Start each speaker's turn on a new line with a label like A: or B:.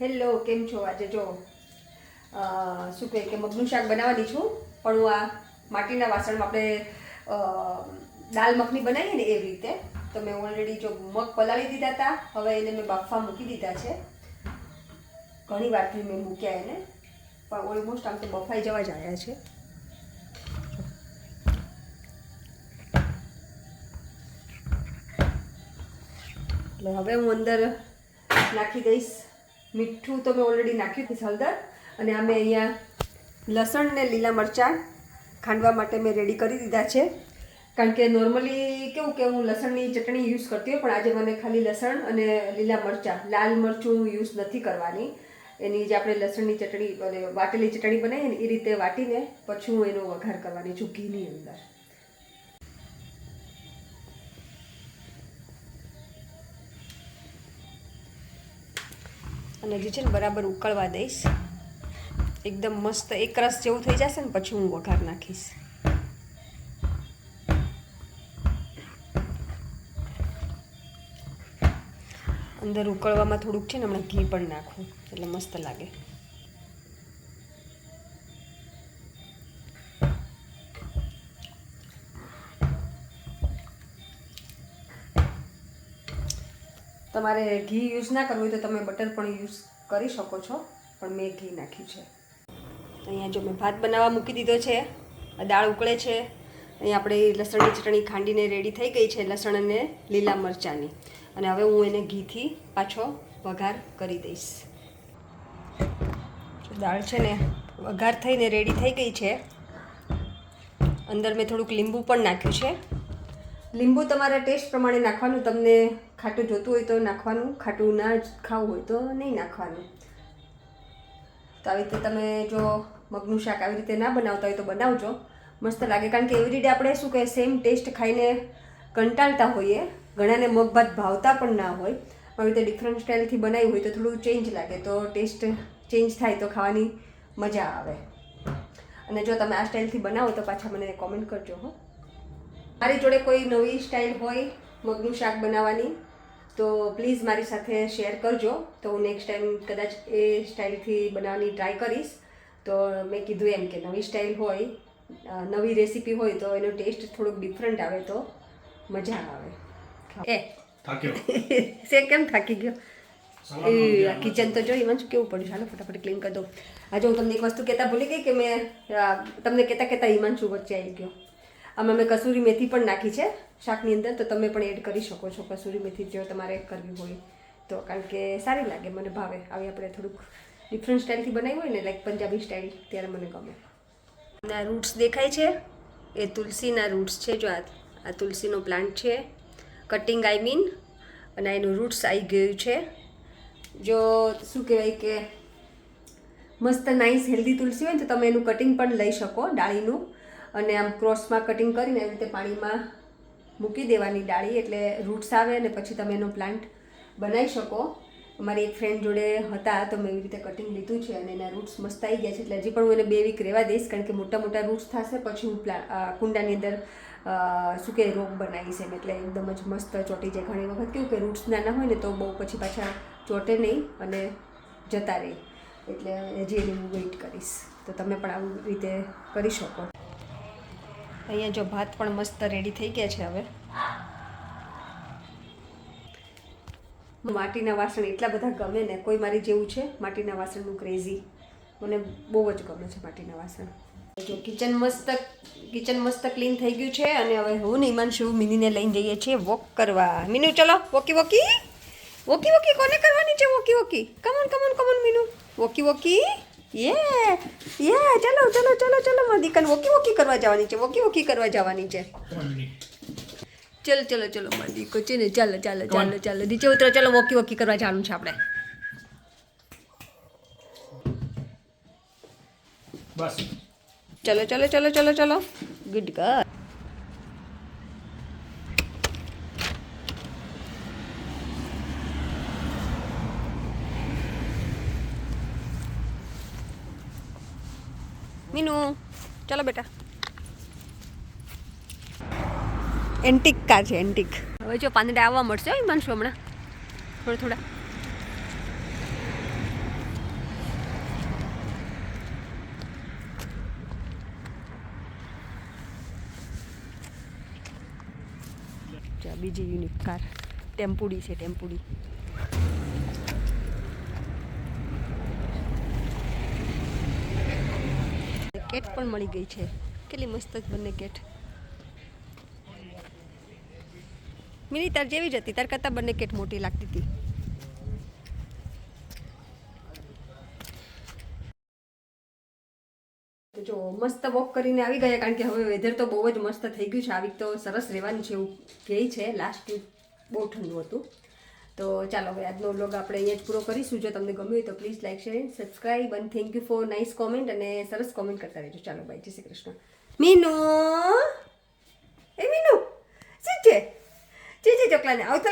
A: Hello, કેમ છો? આજે જો શું કહે કે મગનું શાક બનાવવાની છું, પણ હું આ માટીના વાસણમાં આપણે દાલ મખની બનાવીએ ને એવી રીતે, તો મેં ઓલરેડી જો મગ પલાળી દીધા હતા હવે એને મેં બાફવા મૂકી દીધા છે. ઘણી વારથી મેં મૂક્યા એને, પણ ઓલમોસ્ટ આમ તો બફાઈ જવા જ આવ્યા છે. એટલે હવે હું અંદર નાખી દઈશ. મીઠું તો મેં ઓલરેડી નાખ્યું હતું હળદર અને અમે અહીંયા લસણ ને લીલા મરચાં ખાંડવા માટે મેં રેડી કરી દીધા છે. કારણ કે નોર્મલી કેવું કે હું લસણની ચટણી યુઝ કરતી હોઉં પણ આજે મને ખાલી લસણ અને લીલા મરચાં, લાલ મરચું યુઝ નથી કરવાની. એની જે આપણે લસણની ચટણી અને વાટેલી ચટણી બનાવીએ ને, એ રીતે વાટીને પછી હું એનો વઘાર કરવાની છું ઘીની અંદર. અને જે છે ને બરાબર ઉકળવા દઈશ. એકદમ મસ્ત એક રસ જેવું થઈ જશે ને પછી હું વઘાર નાખીશ. અંદર ઉકળવામાં થોડુંક છે ને હમણાં ઘી પણ નાખું, એટલે મસ્ત લાગે. તમારે ઘી યુઝ ના કરવું હોય તો તમે બટર પણ યુઝ કરી શકો છો. પણ મેં ઘી નાખ્યું છે. અહીંયા જો મેં ભાત બનાવવા મૂકી દીધો છે દાળ ઉકળે છે. અહીંયા આપણે લસણની ચટણી ખાંડીને રેડી થઈ ગઈ છે, લસણ અને લીલા મરચાંની. અને હવે હું એને ઘીથી પાછો વઘાર કરી દઈશ. દાળ છે ને વઘાર થઈને રેડી થઈ ગઈ છે. અંદર મેં થોડુંક લીંબુ પણ નાખ્યું છે. લીંબુ તમારા ટેસ્ટ પ્રમાણે નાખવાનું, તમને ખાટું જોતું હોય તો નાખવાનું, ખાટું ના ખાવું હોય તો નહીં નાખવાનું. તો આવી રીતે તમે જો મગનું શાક આવી રીતે ના બનાવતા હોય તો બનાવજો. મસ્ત લાગે, કારણ કે એવી રીતે આપણે શું કહે સેમ ટેસ્ટ ખાઈને કંટાળતા હોઈએ. ઘણાને મગ ભાત ભાવતા પણ ના હોય. આવી રીતે ડિફરન્ટ સ્ટાઇલથી બનાવ્યું હોય તો થોડું ચેન્જ લાગે, તો ટેસ્ટ ચેન્જ થાય તો ખાવાની મજા આવે. અને જો તમે આ સ્ટાઇલથી બનાવો તો પાછા મને કોમેન્ટ કરજો, હો. મારી જોડે કોઈ નવી સ્ટાઇલ હોય મગનું શાક બનાવવાની તો પ્લીઝ મારી સાથે શેર કરજો. તો હું નેક્સ્ટ ટાઈમ કદાચ એ સ્ટાઇલથી બનાવવાની ટ્રાય કરીશ. તો મેં કીધું એમ કે નવી સ્ટાઇલ હોય નવી રેસીપી હોય તો એનો ટેસ્ટ થોડોક ડિફરન્ટ આવે તો મજા આવે. એ. શે કેમ થાકી ગયો? એ કિચન તો જોઈ મને કેવું પડ્યું ચાલો ફટાફટ ક્લીન કરી દો આજે હું તમને એક વસ્તુ કહેતા ભૂલી ગઈ કે મેં તમને કહેતા કહેતા હિમાંશુ વચ્ચે આવી ગયો. આમાં મેં કસૂરી મેથી પણ નાખી છે શાકની અંદર, તો તમે પણ એડ કરી શકો છો કસૂરી મેથી જો તમારે કરવી હોય તો, કારણ કે સારી લાગે મને ભાવે. આવી આપણે થોડુંક ડિફરન્ટ સ્ટાઇલથી બનાવી હોય ને લાઈક પંજાબી સ્ટાઇલ ત્યારે મને ગમે. ના રૂટ્સ દેખાય છે. એ તુલસીના રૂટ્સ છે જો આ આ તુલસીનો પ્લાન્ટ છે. કટિંગ આઈ મીન અને એનું રૂટ્સ આવી ગયું છે. જો શું કહેવાય કે, મસ્ત નાઇસ હેલ્ધી તુલસી હોય ને, તો તમે એનું કટિંગ પણ લઈ શકો, ડાળીનું. અને આમ ક્રોસમાં કટિંગ કરીને એવી રીતે પાણીમાં મૂકી દેવાની ડાળી એટલે રૂટ્સ આવે અને પછી તમે એનો પ્લાન્ટ બનાવી શકો. મારી એક ફ્રેન્ડ જોડે હતા તો મેં એવી રીતે કટિંગ લીધું છે અને એના રૂટ્સ મસ્ત આવી ગયા છે. એટલે હજી પણ હું એને બે વીક રહેવા દઈશ કારણ કે મોટા મોટા રૂટ્સ થશે, પછી હું પ્લા કુંડાની અંદર શું કે રોગ બનાવીશ એમ. એટલે એકદમ જ મસ્ત ચોટી જાય. ઘણી વખત કેવું કે રૂટ્સ નાના હોય ને તો બહુ પછી પાછા ચોંટે નહીં અને જતા રહે. એટલે હજી એની હું વેઇટ કરીશ. તો તમે પણ આવી રીતે કરી શકો. અહીંયા જો ભાત પણ મસ્ત રેડી થઈ ગયા છે હવે. માટીના વાસણ એટલા બધા ગમે ને, કોઈ મારી જેવું છે? માટીના વાસણનું ક્રેઝી મને બહુ જ ગમે છે માટીના વાસણ. જો કિચન મસ્ત કિચન મસ્ત ક્લીન થઈ ગયું છે અને હવે હું ને ઈમાનશુ મિનીને લઈને જઈએ છીએ વોક કરવા. મીનુ, ચલો વોકી વોકી વોકી વોકી કોને કરવાની છે walkie walkie come on come on come on Meenu. Walkie walkie યે યે ચલો ચલો ચલો ચલો મારી દીકરાને વોકી વોકી કરવા જવાની છે વોકી વોકી કરવા જવાની છે. ચલો ચલો ચલો મારી દીકો છે ને ચાલો ચાલો ચાલો ચાલો નીચે ઉતરો ચલો વોકી વોકી કરવા જવાનું છે આપણે.
B: બસ.
A: ચલો ચલો ચલો ચલો ચલો. ગુડ ગર્લ મીનુ ચાલો બેટા. એન્ટિક કાર છે એન્ટિક. હવે જો પાંદડા આવવા મળશે હોય માનશું હમણાં. થોડા થોડા. બીજી યુનિક કાર ટેમ્પુડી છે ટેમ્પુડી. કેટ પણ મળી ગઈ છે. કેટલી મસ્ત બંને કેટ. મિની, તાર જેવી જ હતી. તાર કરતાં બંને કેટ મોટી લાગતી હતી. જો, મસ્ત વોક કરીને આવી ગયા, કારણ કે હવે વેધર તો બહુ જ મસ્ત થઈ ગયું છે. આવી તો સરસ રહેવાનું છે એવું કહે છે. લાસ્ટ બહુ ઠંડુ હતું. તો ચાલો હવે આજનો બ્લોગ આપણે અહીંયા જ પૂરો કરીશું. જો તમને ગમ્યું હોય તો please like share and subscribe અને thank you for nice comment અને સરસ કોમેન્ટ કરતા રહેજો. ચાલો બાય જય શ્રી કૃષ્ણ. મીનુ? એ મીનુ? શું છે? જે જે, ચોકલાને આવતો